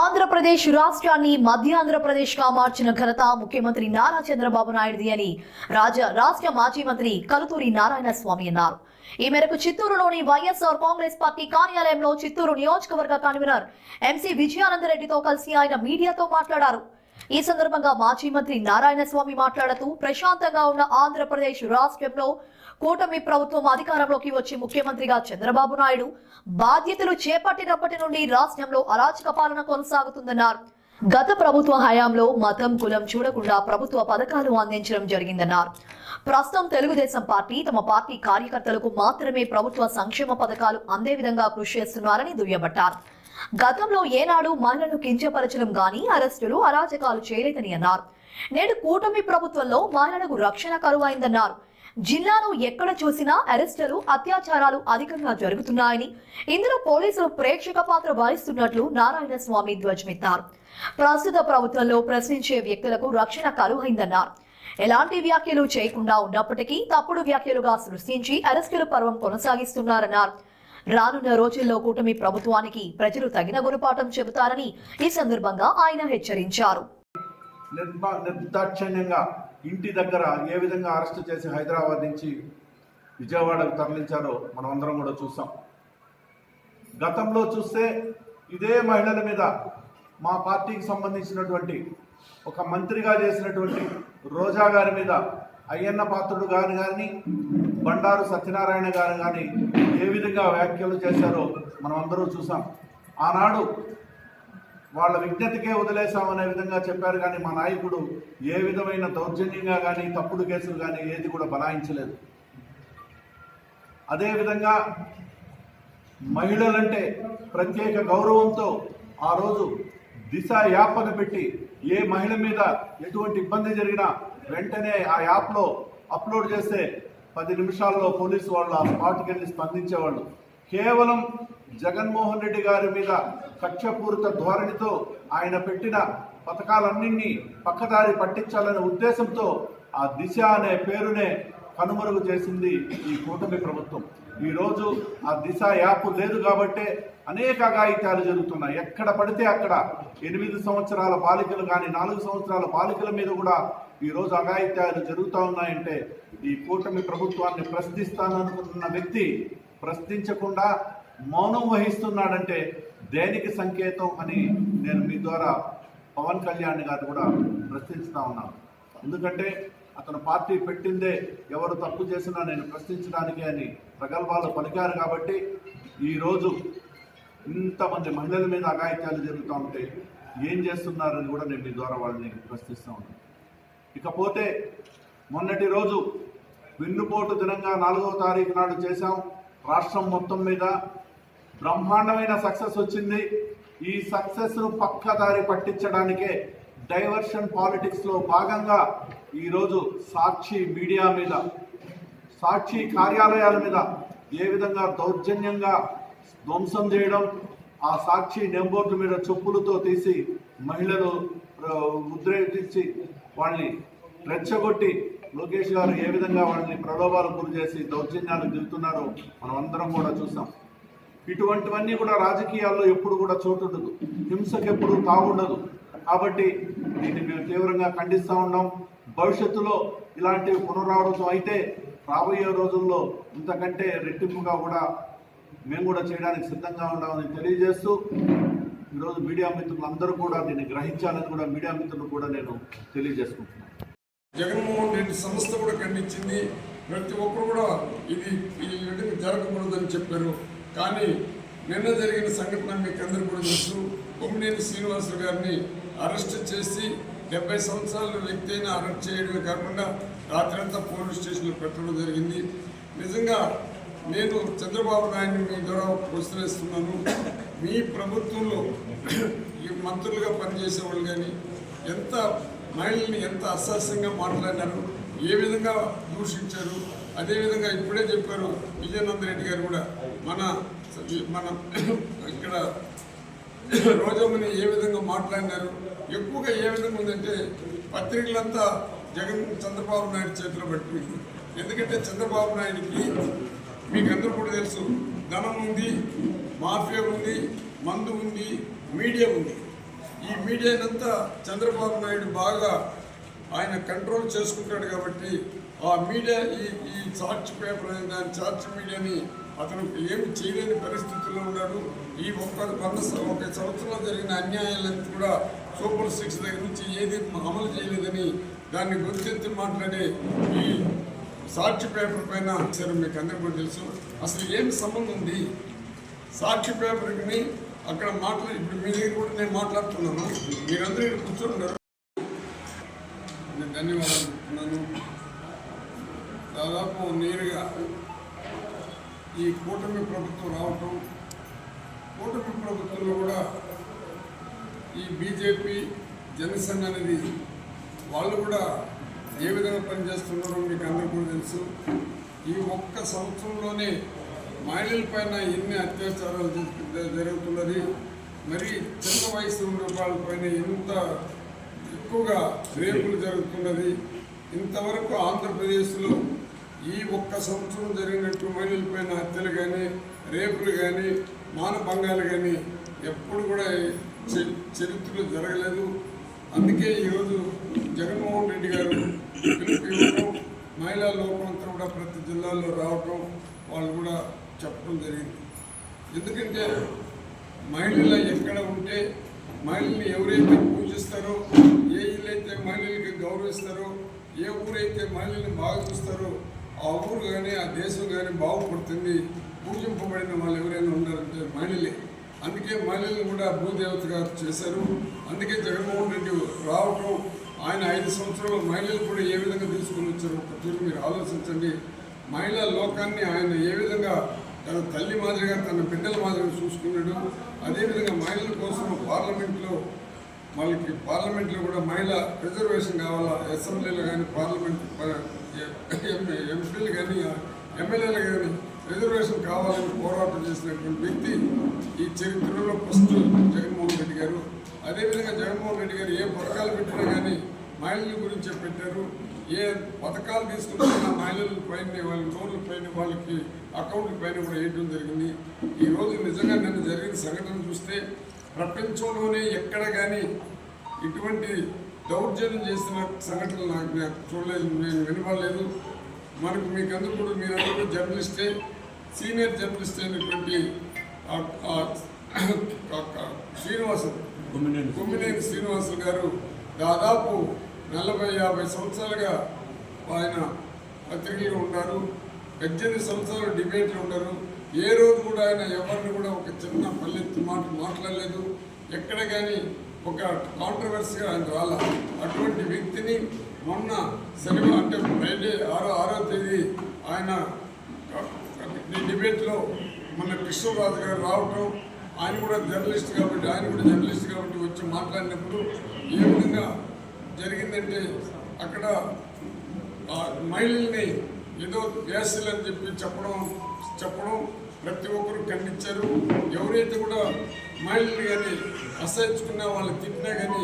ఆంధ్రప్రదేశ్ రాష్ట్రాన్ని మధ్య ఆంధ్రప్రదేశ్గా మార్చిన ఘనత ముఖ్యమంత్రి నారా చంద్రబాబు నాయుడుది అని రాజ రాష్ట్ర మాజీ మంత్రి కలుతూరి నారాయణ స్వామి అన్నారు. ఈ మేరకు చిత్తూరులోని వైఎస్ఆర్ కాంగ్రెస్ పార్టీ కార్యాలయంలో చిత్తూరు నియోజకవర్గ కన్వీనర్ ఎంసీ విజయానందరెడ్డితో కలిసి ఆయన మీడియాతో మాట్లాడారు. ఈ సందర్భంగా మాజీ మంత్రి నారాయణ స్వామి మాట్లాడుతూ ప్రశాంతంగా ఉన్న ఆంధ్రప్రదేశ్ రాష్ట్రంలో కూటమి ప్రభుత్వం అధికారంలోకి వచ్చి ముఖ్యమంత్రిగా చంద్రబాబు నాయుడు బాధ్యతలు చేపట్టినప్పటి నుండి రాష్ట్రంలో అరాచక పాలన కొనసాగుతుందన్నారు. గత ప్రభుత్వ హయాంలో మతం కులం చూడకుండా ప్రభుత్వ పథకాలు అందించడం జరిగిందన్నారు. ప్రస్తుతం తెలుగుదేశం పార్టీ తమ పార్టీ కార్యకర్తలకు మాత్రమే ప్రభుత్వ సంక్షేమ పథకాలు అందే విధంగా కృషి చేస్తున్నారని దుయ్యబట్టారు. గతంలో ఏనాడు మహిళలను కించపరచడం గాని అరెస్టులు అరాచకాలు చేయలేదని అన్నారు. నేడు కూటమి ప్రభుత్వంలో మహిళలకు రక్షణ కరువైందన్నారు. జిల్లాలో ఎక్కడ చూసినా అరెస్టులు అత్యాచారాలు అధికంగా జరుగుతున్నాయని ఇందులో పోలీసులు ప్రేక్షక పాత్ర వహిస్తున్నట్లు నారాయణ స్వామి ధ్వజమెత్తారు. ప్రస్తుత ప్రభుత్వంలో ప్రశ్నించే వ్యక్తులకు రక్షణ కరువైందన్నారు. ఎలాంటి వ్యాఖ్యలు చేయకుండా ఉన్నప్పటికీ తప్పుడు వ్యాఖ్యలుగా సృష్టించి అరెస్టుల పర్వం కొనసాగిస్తున్నారన్నారు. రానున్న రోజుల్లో కూటమి ప్రభుత్వానికి ప్రజలు తగిన గుణపాఠం చెబుతారని ఈ సందర్భంగా ఆయన హెచ్చరించారు. నిర్మా నిర్దాక్షిణ్యంగా ఇంటి దగ్గర ఏ విధంగా అరెస్ట్ చేసి హైదరాబాద్ నుంచి విజయవాడకు తరలించారో మనం అందరం కూడా చూసాం. గతంలో చూస్తే ఇదే మహిళల మీద మా పార్టీకి సంబంధించినటువంటి ఒక మంత్రిగా చేసినటువంటి రోజా గారి మీద అయ్యన్న పాత్రుడు గారు గారిని బండారు సత్యనారాయణ గారు కానీ ఏ విధంగా వ్యాఖ్యలు చేశారో మనం అందరూ చూసాం. ఆనాడు వాళ్ళ విజ్ఞతకే వదిలేశామనే విధంగా చెప్పారు కానీ మా నాయకుడు ఏ విధమైన దౌర్జన్యంగా కానీ తప్పుడు కేసులు కానీ ఏది కూడా బలాయించలేదు. అదేవిధంగా మహిళలంటే ప్రత్యేక గౌరవంతో ఆ రోజు దిశ యాప్ను పెట్టి ఏ మహిళ మీద ఎటువంటి ఇబ్బంది జరిగినా వెంటనే ఆ యాప్లో అప్లోడ్ చేస్తే పది నిమిషాల్లో పోలీసు వాళ్ళు ఆ స్పాట్కి వెళ్ళి స్పందించేవాళ్ళు. కేవలం జగన్మోహన్ రెడ్డి గారి మీద కక్షపూరిత ధోరణితో ఆయన పెట్టిన పథకాలన్నింటినీ పక్కదారి పట్టించాలనే ఉద్దేశంతో ఆ దిశ అనే పేరునే కనుమరుగు చేసింది ఈ కూటమి ప్రభుత్వం. ఈరోజు ఆ దిశ యాప్ లేదు కాబట్టే అనేక అఘాయిత్యాలు జరుగుతున్నాయి. ఎక్కడ పడితే అక్కడ ఎనిమిది సంవత్సరాల బాలికలు కానీ నాలుగు సంవత్సరాల బాలికల మీద కూడా ఈరోజు అఘాయిత్యాలు జరుగుతూ ఉన్నాయంటే ఈ కూటమి ప్రభుత్వాన్ని ప్రశ్నిస్తాననుకుంటున్న వ్యక్తి ప్రశ్నించకుండా మౌనం వహిస్తున్నాడంటే దేనికి సంకేతం అని నేను మీ ద్వారా పవన్ కళ్యాణ్ గారు కూడా ప్రశ్నిస్తూ ఉన్నాను ఎందుకంటే అతను పార్టీ పెట్టిందే ఎవరు తప్పు చేసినా నేను ప్రశ్నించడానికి అని ప్రగల్భాలు పలికారు కాబట్టి ఈరోజు ఇంతమంది మహిళల మీద అఘాయిత్యాలు జరుగుతూ ఉంటే ఏం చేస్తున్నారని కూడా నేను మీ ద్వారా వాళ్ళని ప్రశ్నిస్తూ ఉన్నాను ఇకపోతే మొన్నటి రోజు వెన్నుపోటు దినంగా నాలుగవ తారీఖు నాడు చేశాం. రాష్ట్రం మొత్తం మీద బ్రహ్మాండమైన సక్సెస్ వచ్చింది. ఈ సక్సెస్ను పక్కదారి పట్టించడానికే డైవర్షన్ పాలిటిక్స్లో భాగంగా ఈరోజు సాక్షి మీడియా మీద సాక్షి కార్యాలయాల మీద ఏ విధంగా దౌర్జన్యంగా ధ్వంసం చేయడం ఆ సాక్షి నెంబోర్డు మీద చెప్పులతో తీసి మహిళలు ఉద్రేకించి వాళ్ళని రెచ్చగొట్టి లోకేష్ గారు ఏ విధంగా వాళ్ళని ప్రలోభాలకు గురి చేసి దౌర్జన్యాలకు దిగుతున్నారో మనం అందరం కూడా చూసాం. ఇటువంటివన్నీ కూడా రాజకీయాల్లో ఎప్పుడు కూడా చోటు ఉండదు హింసకు ఎప్పుడు తాగుండదు కాబట్టి దీన్ని మేము తీవ్రంగా ఖండిస్తూ ఉన్నాం. భవిష్యత్తులో ఇలాంటివి పునరావృతం అయితే రాబోయే రోజుల్లో ఇంతకంటే రెట్టింపుగా కూడా మేము కూడా చేయడానికి సిద్ధంగా ఉన్నామని తెలియజేస్తూ ఈరోజు మీడియా మిత్రులు అందరూ కూడా దీన్ని గ్రహించాలని కూడా మీడియా మిత్రులు కూడా నేను తెలియజేసుకుంటున్నాను. జగన్మోహన్ రెడ్డి సంస్థ కూడా ఖండించింది. ప్రతి ఒక్కరు కూడా ఇది జరగకూడదని చెప్పారు. కానీ నిన్న జరిగిన సంఘటన మీకు అందరూ కూడా తెలుసు. కొమ్మినేని శ్రీనివాసులు గారిని అరెస్ట్ చేసి డెబ్బై సంవత్సరాల వ్యక్తి అయినా అరెస్ట్ చేయడమే కాకుండా రాత్రంతా పోలీస్ స్టేషన్లో పెట్టడం జరిగింది. నిజంగా నేను చంద్రబాబు నాయుడిని మీ ద్వారా ప్రశ్నిస్తున్నాను మీ ప్రభుత్వంలో ఈ మంత్రులుగా పనిచేసే వాళ్ళు కానీ ఎంత మహిళల్ని ఎంత అసహ్యంగా మాట్లాడినారు ఏ విధంగా దూషించారు అదేవిధంగా ఇప్పుడే చెప్పారు విజయనందరెడ్డి గారు కూడా మన మన ఇక్కడ రోజమ్మని ఏ విధంగా మాట్లాడినారు ఎక్కువగా ఏ విధంగా ఉందంటే పత్రికలంతా జగన్ చంద్రబాబు నాయుడు చేతిలో పట్టింది ఎందుకంటే చంద్రబాబు నాయుడికి మీకు అందరూ కూడా తెలుసు ధనం ఉంది మాఫియా ఉంది మందు ఉంది మీడియా ఉంది. ఈ మీడియానంతా చంద్రబాబు నాయుడు బాగా ఆయన కంట్రోల్ చేసుకుంటాడు కాబట్టి ఆ మీడియా ఈ ఈ చార్జ్ పేపర్ అనే దాని చార్జ్ మీడియాని అతను ఏమి చేయలేని పరిస్థితుల్లో ఉన్నాడు. ఈ ఒక్క వంద ఒక సంవత్సరంలో జరిగిన అన్యాయాలను కూడా సూపర్ సిక్స్ దగ్గర నుంచి ఏది అమలు చేయలేదని దాన్ని గుర్తించి మాట్లాడే ఈ సాక్షి పేపర్ పైన సరే మీకు అందరికీ తెలుసు. అసలు ఏమి సంబంధం ఉంది? సాక్షి పేపర్కి అక్కడ మాట్లాడి ఇప్పుడు మీ దగ్గర కూడా నేను మాట్లాడుతున్నాను. మీరందరూ ఇక్కడ కూర్చున్నారు నేను ధన్యవాదాలు చెప్తున్నాను. దాదాపు నేరుగా ఈ కూటమి ప్రభుత్వం రావటం కూటమి ప్రభుత్వంలో కూడా ఈ బీజేపీ జనసేన అనేది వాళ్ళు కూడా ఏ విధంగా పనిచేస్తున్నారో మీకు అందరికీ కూడా తెలుసు. ఈ ఒక్క సంవత్సరంలోనే మహిళల పైన ఎన్ని అత్యాచారాలు జరుగుతున్నది మరి చిన్న వయసు ఉన్న వాళ్ళపైన ఎంత ఎక్కువగా రేపులు జరుగుతున్నది ఇంతవరకు ఆంధ్రప్రదేశ్లో ఈ ఒక్క సంవత్సరం జరిగినట్టు మహిళలపైన హత్యలు కానీ రేపులు కానీ మానభంగాలు కానీ ఎప్పుడు కూడా చరిత్రలు చరిత్రలో జరగలేదు. అందుకే ఈరోజు జగన్మోహన్ రెడ్డి గారు పిలుపు ఇవ్వడం మహిళా లోకమంతా అంతా కూడా ప్రతి జిల్లాల్లో రావటం వాళ్ళు కూడా చెప్పడం జరిగింది. ఎందుకంటే మహిళలు ఎక్కడ ఉంటే మహిళల్ని ఎవరైతే పూజిస్తారో ఏ ఇల్లు అయితే మహిళలకి గౌరవిస్తారో ఏ ఊరైతే మహిళల్ని బాగా చూస్తారో ఆ ఊరు కానీ ఆ దేశం కానీ బాగుపడుతుంది. పూజింపబడిన వాళ్ళు ఎవరైనా ఉన్నారంటే మహిళలే. అందుకే మహిళలను కూడా భూదేవతగా చేశారు. అందుకే జగన్మోహన్ రెడ్డి రావటం ఆయన ఐదు సంవత్సరాలు మహిళలు కూడా ఏ విధంగా తీసుకుని వచ్చారు ఒకసారి మీరు ఆలోచించండి. మహిళా లోకాన్ని ఆయన ఏ విధంగా తన తల్లి మాదిరిగా తన బిడ్డల మాదిరిగా చూసుకున్నాడు అదేవిధంగా మహిళల కోసం పార్లమెంట్లో వాళ్ళకి పార్లమెంట్లో కూడా మహిళ రిజర్వేషన్ కావాలా? అసెంబ్లీలో కానీ పార్లమెంట్ ఎంపీలు కానీ ఎమ్మెల్యేలు కానీ రిజర్వేషన్ కావాలని పోరాటం చేసినటువంటి వ్యక్తి ఈ చరిత్రలో ఫస్ట్ జగన్మోహన్ రెడ్డి గారు. అదేవిధంగా జగన్మోహన్ రెడ్డి గారు ఏ పథకాలు పెట్టినా కానీ మహిళల గురించే పెట్టారు. ఏ పథకాలు తీసుకున్న మహిళల పైన వాళ్ళ లోన్ల పైన వాళ్ళకి అకౌంట్ల పైన కూడా వేయడం జరిగింది. ఈ రోజు నిజంగా నిన్న జరిగిన సంఘటన చూస్తే ప్రపంచంలోనే ఎక్కడ కానీ ఇటువంటి దౌర్జన్యం చేసిన సంఘటనలు నాకు నాకు చూడలేదు నేను వినపడలేదు. మనకు మీకు అందరూ కూడా మీరందరూ జర్నలిస్టే సీనియర్ జర్నలిస్ట్ అయినటువంటి శ్రీనివాసు కొమ్మినేని శ్రీనివాసులు గారు దాదాపు నలభై యాభై సంవత్సరాలుగా ఆయన పత్రికలు ఉన్నారు పద్దెనిమిది సంవత్సరాలు డిబేట్లు ఉండరు. ఏ రోజు కూడా ఆయన ఎవరిని కూడా ఒక చిన్న పల్లెత్తి మాట మాట్లాడలేదు. ఎక్కడ కానీ ఒక కాంట్రవర్సీగా ఆయన రాల. అటువంటి వ్యక్తిని మొన్న శనివారం అంటే ఫ్రైడే ఆరో ఆరో తేదీ ఆయన డిబేట్లో మన కృష్ణరాజు గారు రావటం ఆయన కూడా జర్నలిస్ట్ కాబట్టి ఆయన కూడా జర్నలిస్ట్ కాబట్టి వచ్చి మాట్లాడినప్పుడు ఏ విధంగా జరిగిందంటే అక్కడ మహిళల్ని ఏదో గ్యాసులు అని చెప్పి చెప్పడం చెప్పడం ప్రతి ఒక్కరు ఖండించారు. ఎవరైతే కూడా మహిళలు కానీ అసహించుకున్నా వాళ్ళు తిట్టినా కానీ